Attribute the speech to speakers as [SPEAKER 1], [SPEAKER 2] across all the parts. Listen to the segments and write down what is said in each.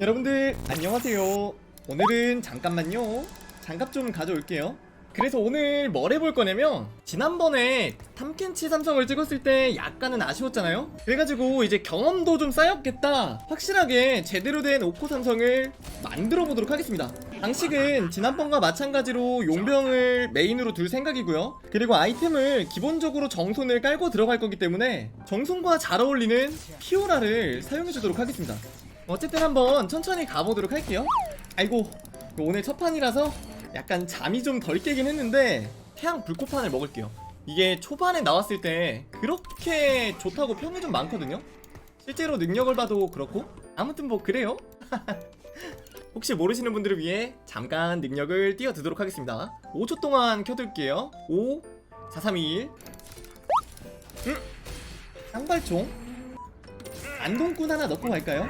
[SPEAKER 1] 여러분들 안녕하세요. 오늘은 잠깐만요. 장갑 좀 가져올게요. 그래서 오늘 뭘 해볼 거냐면 지난번에 탐켄치 삼성을 찍었을 때 약간은 아쉬웠잖아요. 그래가지고 이제 경험도 좀 쌓였겠다. 확실하게 제대로 된 오코 삼성을 만들어 보도록 하겠습니다. 방식은 지난번과 마찬가지로 용병을 메인으로 둘 생각이고요. 그리고 아이템을 기본적으로 정손을 깔고 들어갈 거기 때문에 정손과 잘 어울리는 피오라를 사용해 주도록 하겠습니다. 어쨌든 한번 천천히 가보도록 할게요. 아이고 오늘 첫 판이라서 약간 잠이 좀 덜 깨긴 했는데 태양 불꽃판을 먹을게요. 이게 초반에 나왔을 때 그렇게 좋다고 평이 좀 많거든요. 실제로 능력을 봐도 그렇고 아무튼 뭐 그래요. 혹시 모르시는 분들을 위해 잠깐 능력을 띄워두도록 하겠습니다. 5초 동안 켜둘게요. 5, 4, 3, 2, 1. 음, 쌍발총. 안동꾼 하나 넣고 갈까요?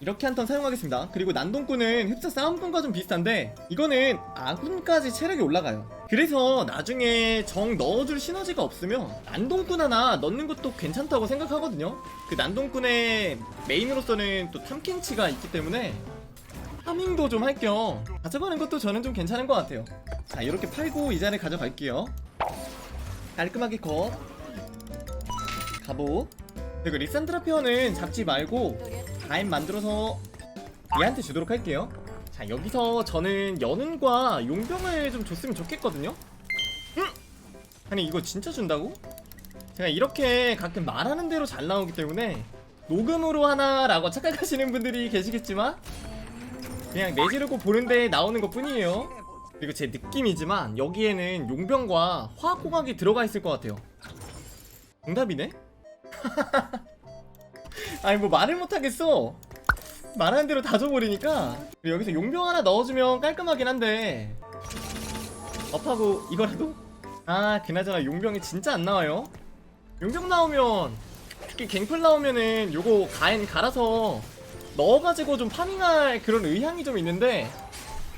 [SPEAKER 1] 이렇게 한 턴 사용하겠습니다. 그리고 난동꾼은 흡사 싸움꾼과 좀 비슷한데 이거는 아군까지 체력이 올라가요. 그래서 나중에 정 넣어줄 시너지가 없으면 난동꾼 하나 넣는 것도 괜찮다고 생각하거든요. 그 난동꾼의 메인으로서는 또 탐켄치가 있기 때문에 파밍도 좀 할 겸 가져가는 것도 저는 좀 괜찮은 것 같아요. 자 이렇게 팔고 이 자리 가져갈게요. 깔끔하게 컷. 갑옷. 그리고 리산드라 페어는 잡지 말고 다임 만들어서 얘한테 주도록 할게요. 자 여기서 저는 연은과 용병을 좀 줬으면 좋겠거든요. 음! 아니 이거 진짜 준다고? 제가 이렇게 가끔 말하는 대로 잘 나오기 때문에 녹음으로 하나라고 착각하시는 분들이 계시겠지만 그냥 내지르고 보는데 나오는 것 뿐이에요. 그리고 제 느낌이지만 여기에는 용병과 화학공학이 들어가 있을 것 같아요. 정답이네? 아니 뭐 말을 못하겠어. 말하는 대로 다 줘버리니까. 여기서 용병 하나 넣어주면 깔끔하긴 한데. 업하고 이거라도? 아 그나저나 용병이 진짜 안 나와요. 용병 나오면 특히 갱플 나오면은 요거 가엔 갈아서 넣어가지고 좀 파밍할 그런 의향이 좀 있는데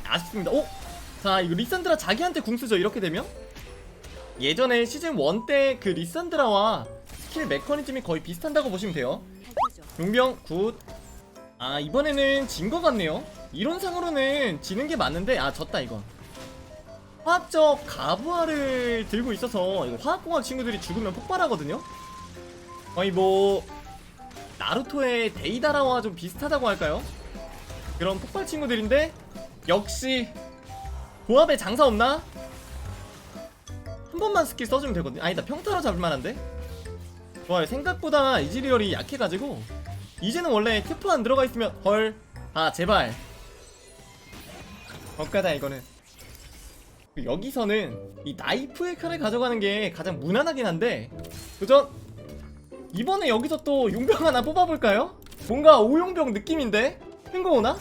[SPEAKER 1] 아쉽습니다. 오! 자 이거 리산드라 자기한테 궁 쓰죠 이렇게 되면? 예전에 시즌 1 때 그 리산드라와 스킬 메커니즘이 거의 비슷한다고 보시면 돼요 용병 굿. 아 이번에는 진 것 같네요. 이론상으로는 지는 게 맞는데 아 졌다 이건. 화학적 가부화를 들고 있어서 이거 화학공학 친구들이 죽으면 폭발하거든요. 거의 뭐 나루토의 데이다라와 좀 비슷하다고 할까요? 그런 폭발 친구들인데 역시 조합에 장사 없나? 한 번만 스킬 써주면 되거든요. 아니다 평타로 잡을 만한데? 좋아요. 생각보다 이지리얼이 약해가지고 이제는 원래 태프 안 들어가 있으면 헐. 아 제발. 엇가다 이거는. 여기서는 이 나이프의 칼을 가져가는 게 가장 무난하긴 한데 도전. 이번에 여기서 또 용병 하나 뽑아볼까요? 뭔가 오용병 느낌인데 핑거 오나?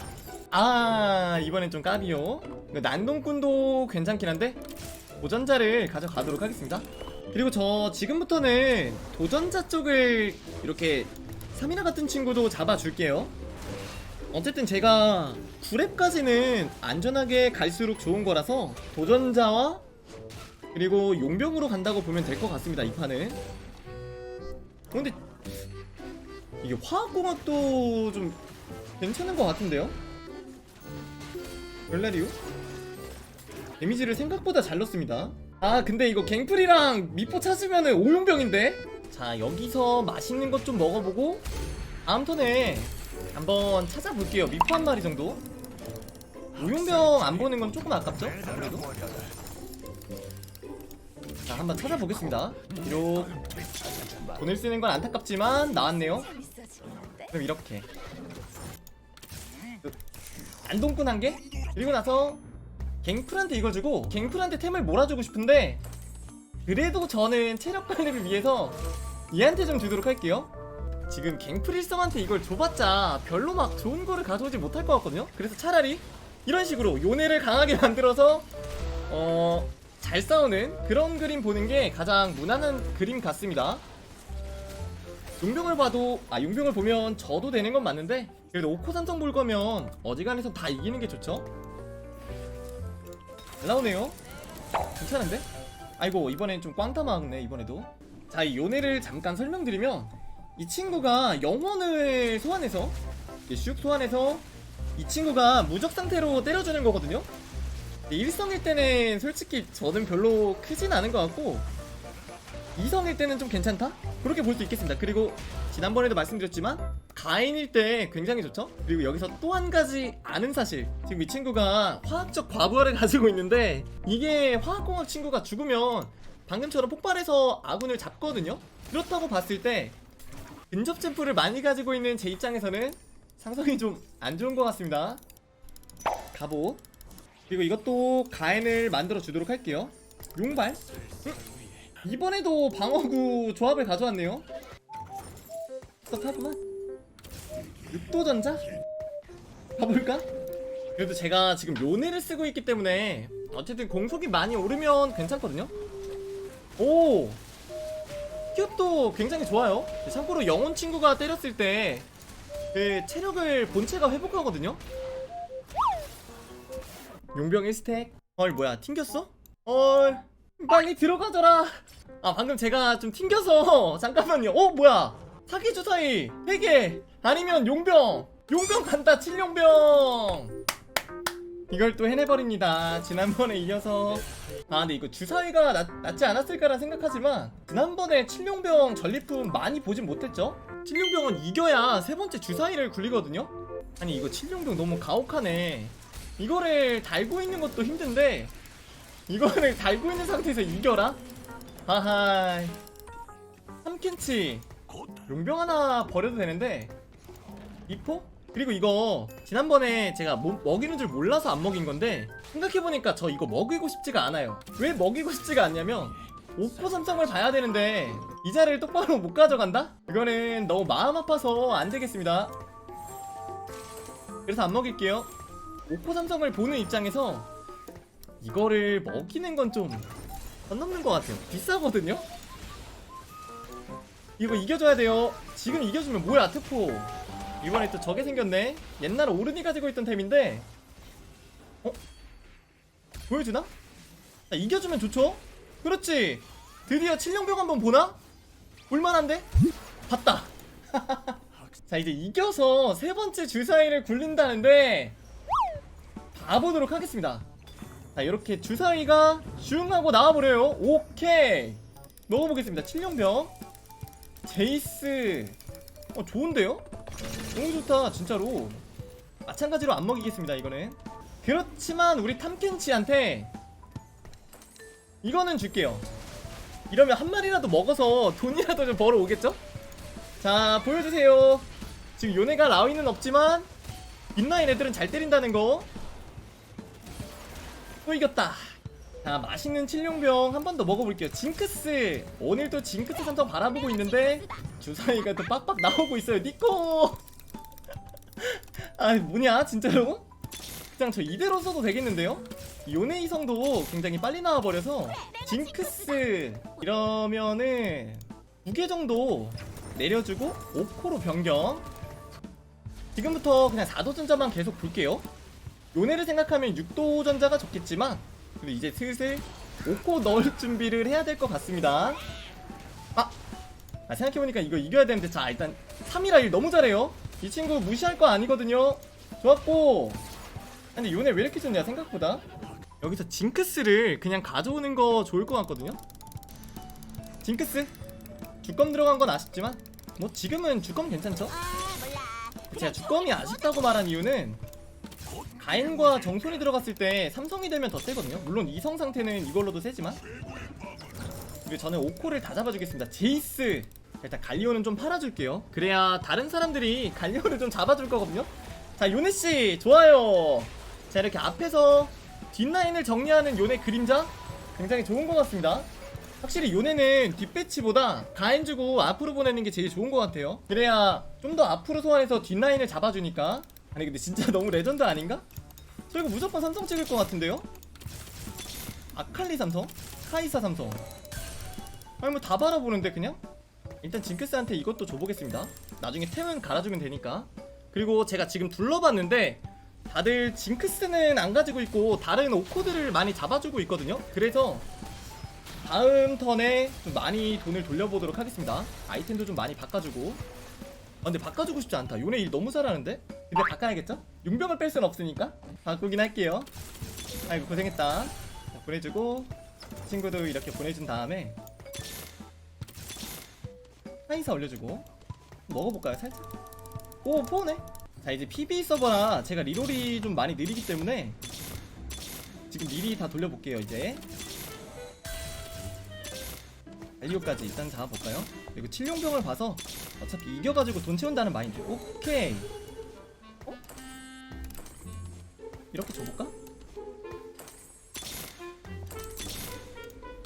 [SPEAKER 1] 아 이번엔 좀 까비요. 난동꾼도 괜찮긴 한데 도전자를 가져가도록 하겠습니다. 그리고 저 지금부터는 도전자 쪽을 이렇게 3이나 같은 친구도 잡아줄게요. 어쨌든 제가 9렙까지는 안전하게 갈수록 좋은 거라서 도전자와 그리고 용병으로 간다고 보면 될 것 같습니다. 이 판은. 어, 근데 이게 화학공학도 좀 괜찮은 것 같은데요? 벨라리오? 데미지를 생각보다 잘 넣습니다. 아 근데 이거 갱플이랑 미포 찾으면은 오용병인데? 자 여기서 맛있는 것 좀 먹어보고 다음 턴에 한번 찾아볼게요. 미포 한 마리 정도. 오용병 안 보는 건 조금 아깝죠? 아무래도. 자 한번 찾아보겠습니다. 비록 돈을 쓰는 건 안타깝지만 나왔네요. 그럼 이렇게. 그, 안동꾼 한 개? 그리고 나서 갱플한테 이걸 주고 갱플한테 템을 몰아주고 싶은데 그래도 저는 체력 관리를 위해서 얘한테 좀 주도록 할게요. 지금 갱플일성한테 이걸 줘봤자 별로 막 좋은 거를 가져오지 못할 것 같거든요? 그래서 차라리 이런 식으로 요네를 강하게 만들어서 어... 잘 싸우는 그런 그림 보는 게 가장 무난한 그림 같습니다. 용병을 봐도 아 용병을 보면 져도 되는 건 맞는데 그래도 오코 삼성 볼 거면 어지간해서 다 이기는 게 좋죠? 잘 나오네요. 괜찮은데? 아이고 이번엔 좀 꽝타 막네 이번에도 자 이 요네를 잠깐 설명드리면 이 친구가 영혼을 소환해서 슉 소환해서 이 친구가 무적 상태로 때려주는 거거든요. 일성일 때는 솔직히 저는 별로 크진 않은 것 같고 이성일 때는 좀 괜찮다? 그렇게 볼 수 있겠습니다. 그리고 지난번에도 말씀드렸지만 가인일 때 굉장히 좋죠? 그리고 여기서 또 한 가지 아는 사실 지금 이 친구가 화학적 과부하를 가지고 있는데 이게 화학공학 친구가 죽으면 방금처럼 폭발해서 아군을 잡거든요? 그렇다고 봤을 때 근접 챔프를 많이 가지고 있는 제 입장에서는 상성이 좀 안 좋은 것 같습니다 갑옷 그리고 이것도 가인을 만들어 주도록 할게요 용발 응? 이번에도 방어구 조합을 가져왔네요 섭하구만 육도전자? 가볼까? 그래도 제가 지금 요네를 쓰고 있기 때문에 어쨌든 공속이 많이 오르면 괜찮거든요 오! 큐도 굉장히 좋아요. 참고로 영혼 친구가 때렸을 때 그 체력을 본체가 회복하거든요. 용병 1스택. 헐 뭐야 튕겼어? 헐 빨리 들어가져라. 아 방금 제가 좀 튕겨서 잠깐만요. 어 뭐야? 사기 주사위 3개 아니면 용병. 용병 간다 7용병 이걸 또 해내버립니다. 지난번에 이어서. 아 근데 이거 주사위가 낫, 낫지 않았을까라 생각하지만 지난번에 칠룡병 전리품 많이 보진 못했죠? 칠룡병은 이겨야 세 번째 주사위를 굴리거든요? 아니 이거 칠룡병 너무 가혹하네. 이거를 달고 있는 것도 힘든데 이거를 달고 있는 상태에서 이겨라? 아하이 3캔치. 용병 하나 버려도 되는데. 미포? 그리고 이거 지난번에 제가 뭐- 먹이는 줄 몰라서 안 먹인 건데 생각해보니까 저 이거 먹이고 싶지가 않아요. 왜 먹이고 싶지가 않냐면 옥포 삼성을 봐야 되는데 이 자리를 똑바로 못 가져간다? 이거는 너무 마음 아파서 안 되겠습니다. 그래서 안 먹일게요. 옥포 삼성을 보는 입장에서 이거를 먹이는 건좀선 넘는 것 같아요. 비싸거든요? 이거 이겨줘야 돼요. 지금 이겨주면 뭐야 특포 이번에 또 저게 생겼네 옛날에 오른이 가지고 있던 템인데 어? 보여주나? 자, 이겨주면 좋죠? 그렇지 드디어 칠룡병 한번 보나? 볼만한데? 봤다 자 이제 이겨서 세 번째 주사위를 굴린다는데 봐보도록 하겠습니다 자 이렇게 주사위가 슝 하고 나와버려요 오케이 넣어보겠습니다 칠룡병 제이스 어 좋은데요? 너무 좋다 진짜로. 마찬가지로 안 먹이겠습니다 이거는. 그렇지만 우리 탐켄치한테 이거는 줄게요. 이러면 한 마리라도 먹어서 돈이라도 좀 벌어 오겠죠? 자 보여주세요. 지금 요네가 라위는 없지만 빈라인 애들은 잘 때린다는 거또 이겼다 자 맛있는 칠룡병 한 번 더 먹어볼게요. 징크스. 오늘 또 징크스 삼성 바라보고 있는데 주사위가 또 빡빡 나오고 있어요. 니코! 아 뭐냐 진짜로? 그냥 저 이대로 써도 되겠는데요? 요네 이성도 굉장히 빨리 나와버려서 징크스. 이러면은 두 개 정도 내려주고 5코로 변경. 지금부터 그냥 4도 전자만 계속 볼게요. 요네를 생각하면 6도 전자가 좋겠지만 그리고 이제 슬슬 5코 넣을 준비를 해야 될 것 같습니다. 아! 아 생각해보니까 이거 이겨야 되는데 자 일단 3이라 1 너무 잘해요. 이 친구 무시할 거 아니거든요. 좋았고! 근데 요네 왜 이렇게 좋냐 생각보다? 여기서 징크스를 그냥 가져오는 거 좋을 것 같거든요. 징크스? 주검 들어간 건 아쉽지만 뭐 지금은 주검 괜찮죠? 제가 주검이 아쉽다고 말한 이유는 가인과 정손이 들어갔을 때 삼성이 되면 더 세거든요. 물론 이성 상태는 이걸로도 세지만. 그리고 저는 5코를 다 잡아주겠습니다. 제이스! 일단 갈리오는 좀 팔아줄게요. 그래야 다른 사람들이 갈리오를 좀 잡아줄 거거든요. 자 요네씨 좋아요. 자 이렇게 앞에서 뒷라인을 정리하는 요네 그림자 굉장히 좋은 것 같습니다. 확실히 요네는 뒷배치보다 가인 주고 앞으로 보내는 게 제일 좋은 것 같아요. 그래야 좀 더 앞으로 소환해서 뒷라인을 잡아주니까 아니 근데 진짜 너무 레전드 아닌가? 저 이거 무조건 삼성 찍을 것 같은데요? 아칼리 삼성? 카이사 삼성 아니 뭐 다 바라보는데 그냥? 일단 징크스한테 이것도 줘보겠습니다 나중에 템은 갈아주면 되니까 그리고 제가 지금 둘러봤는데 다들 징크스는 안 가지고 있고 다른 오코드를 많이 잡아주고 있거든요 그래서 다음 턴에 좀 많이 돈을 돌려보도록 하겠습니다 아이템도 좀 많이 바꿔주고 아 근데 바꿔주고 싶지 않다 요네 일 너무 잘하는데? 근데 바꿔야겠죠? 용병을 뺄순 없으니까 바꾸긴 할게요 아이고 고생했다 자, 보내주고 친구도 이렇게 보내준 다음에 하이사 올려주고 먹어볼까요 살짝? 오 포네 자 이제 PB 서버라 제가 리롤이 좀 많이 느리기 때문에 지금 미리 다 돌려볼게요 이제 알리오까지 일단 잡아볼까요? 그리고 칠룡병을 봐서 어차피 이겨가지고 돈 채운다는 마인드 오케이 이렇게 줘볼까?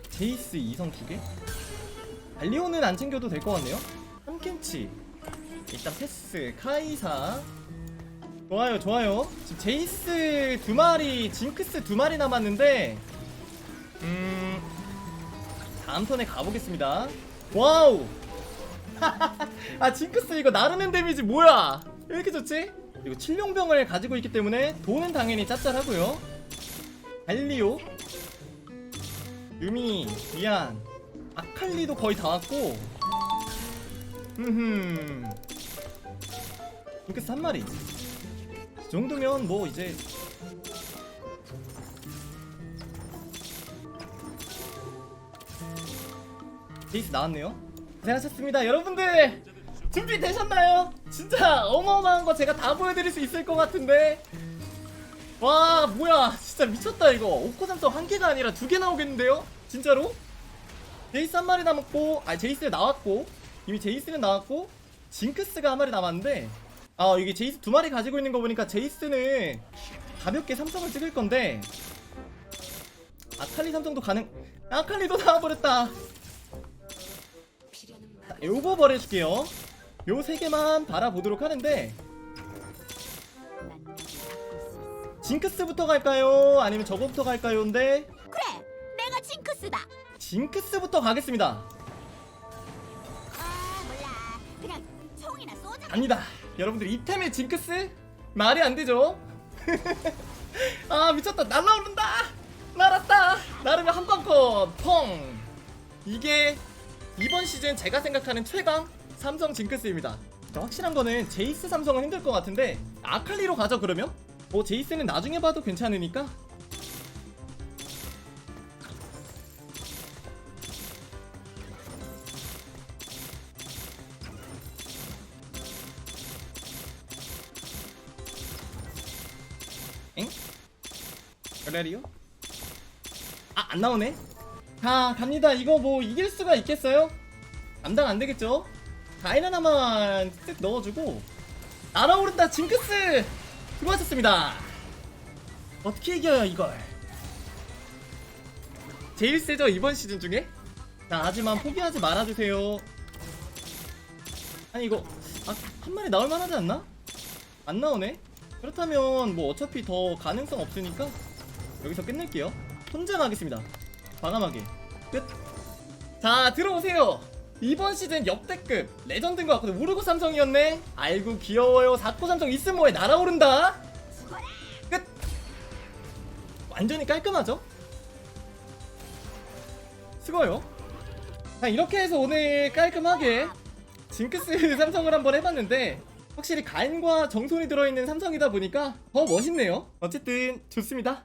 [SPEAKER 1] 제이스 2성 2개? 알리오는 안 챙겨도 될 것 같네요. 한캔치. 일단 패스. 카이사. 좋아요 좋아요. 지금 제이스 두 마리 징크스 두 마리 남았는데 음 다음 턴에 가보겠습니다. 와우! 아 징크스 이거 나르는 데미지 뭐야? 왜 이렇게 좋지? 그리고 칠룡병을 가지고 있기 때문에 돈은 당연히 짭짤하고요. 달리오 유미 미안 아칼리도 거의 다 왔고. 흠흠 징크스 한 마리. 이 정도면 뭐 이제 데이스 나왔네요. 고생하셨습니다 여러분들 준비되셨나요? 진짜 어마어마한 거 제가 다 보여드릴 수 있을 것 같은데 와 뭐야 진짜 미쳤다 이거 오코 삼성 한 개가 아니라 두 개 나오겠는데요? 진짜로? 제이스 한 마리 남았고 아 제이스 나왔고 이미 제이스는 나왔고 징크스가 한 마리 남았는데 아 이게 제이스 두 마리 가지고 있는 거 보니까 제이스는 가볍게 삼성을 찍을 건데 아칼리 삼성도 가능 아칼리도 나와버렸다 자, 요거 버려줄게요 요 세 개만 바라보도록 하는데 징크스부터 갈까요? 아니면 저거부터 갈까요?인데
[SPEAKER 2] 그래, 내가 징크스다.
[SPEAKER 1] 징크스부터 가겠습니다
[SPEAKER 2] 아 몰라, 그냥 총이나 쏘자.
[SPEAKER 1] 갑니다. 여러분들 이템의 징크스 말이 안 되죠? 아 미쳤다 날라오른다 날았다 나르면 한방컷 펑 이게 이번 시즌 제가 생각하는 최강 삼성 징크스입니다. 자, 확실한 거는 제이스 삼성은 힘들 것 같은데 아칼리로 가죠 그러면? 뭐 제이스는 나중에 봐도 괜찮으니까 엥? 그래리요? 아, 안 나오네? 자, 갑니다. 이거 뭐 이길 수가 있겠어요? 감당 안 되겠죠? 다이나 하나만 쓱 넣어주고 날아오른다 징크스! 수고하셨습니다. 어떻게 이겨요, 이걸? 제일 세죠, 이번 시즌 중에? 자, 하지만 포기하지 말아주세요. 아니, 이거, 아, 한 마리 나올 만하지 않나? 안 나오네? 그렇다면 뭐 어차피 더 가능성 없으니까 여기서 끝낼게요. 혼자 가겠습니다. 과감하게 끝. 자 들어오세요. 이번 시즌 역대급 레전드인 것 같거든. 우르고 삼성이었네. 아이고 귀여워요. 사코 삼성 있으면 뭐해 날아오른다. 끝. 완전히 깔끔하죠? 수고요. 자 이렇게 해서 오늘 깔끔하게 징크스 삼성을 한번 해봤는데 확실히 가인과 정손이 들어있는 삼성이다 보니까 더 멋있네요. 어쨌든 좋습니다.